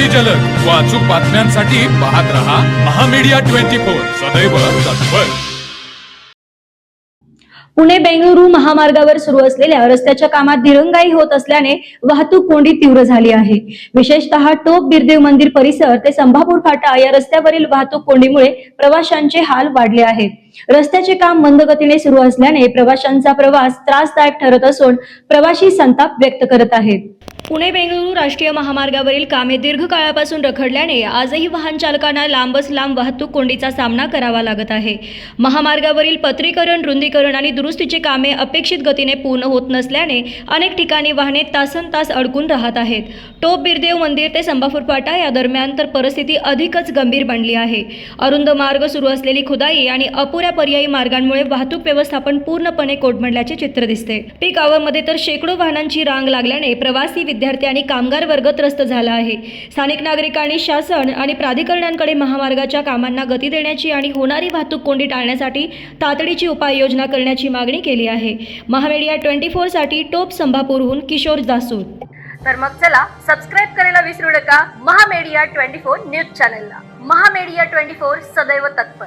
अति जलद. व अचूक बातम्यांसाठी पाहत रहा महामीडिया ट्वेंटी फोर. सदैव तत्पर. पुणे बेंगळुरू महामार्गावर सुरू असलेल्या रस्त्याच्या कामात दिरंगाई होत असल्याने वाहतूक कोंडी तीव्र झाली आहे. विशेषतः टोप बिरदेव मंदिर परिसर ते संभापूर फाटा या रस्त्यावरील वाहतूक कोंडीमुळे प्रवाशांचे हाल वाढले आहेत रस्त्याचे काम मंद गतीने सुरू असल्याने प्रवाशांचा प्रवास त्रासदायक ठरत असून प्रवाशी संताप व्यक्त करत आहेत. पुणे बेंगळुरू राष्ट्रीय महामार्गावरील कामे दीर्घ काळापासून रखडल्याने आजही वाहन चालकांना लांबच लांब वाहतूक कोंडीचा सामना करावा लागत आहे. महामार्गावरील पत्रीकरण रुंदीकरण आणि दुरुस्तीची कामे अपेक्षित गतीने पूर्ण होत नसल्याने अनेक ठिकाणी वाहने तासन तास अडकून राहत आहेत. टोप बिरदेव मंदिर ते संबापूर फाटा या दरम्यान तर परिस्थिती अधिकच गंभीर बनली आहे. अरुंद मार्ग सुरू असलेली खुदाई आणि अपुऱ्या पर्यायी मार्गांमुळे वाहतूक व्यवस्थापन पूर्णपणे कोटमडल्याचे चित्र दिसते. पीक आवरमध्ये तर शेकडो वाहनांची रांग लागल्याने प्रवासी विद्यार्थी आणि कामगार वर्ग त्रस्त झाला आहे. स्थानिक नागरिकांनी शासन आणि प्राधिकरणांकडे महामार्गाच्या कामांना गती देण्याची आणि होणारी वाहतूक कोंडी टाळण्यासाठी तातडीची उपाययोजना करण्याची मागणी केली आहे. महामेडिया ट्वेंटी फोरसाठी टोप संभापूरहून किशोर दासूर तर मग चला सबस्क्राईब करायला विसरू नका महामेडिया ट्वेंटी फोर न्यूज चॅनलला. महामेडिया ट्वेंटी फोर सदैव तत्पर.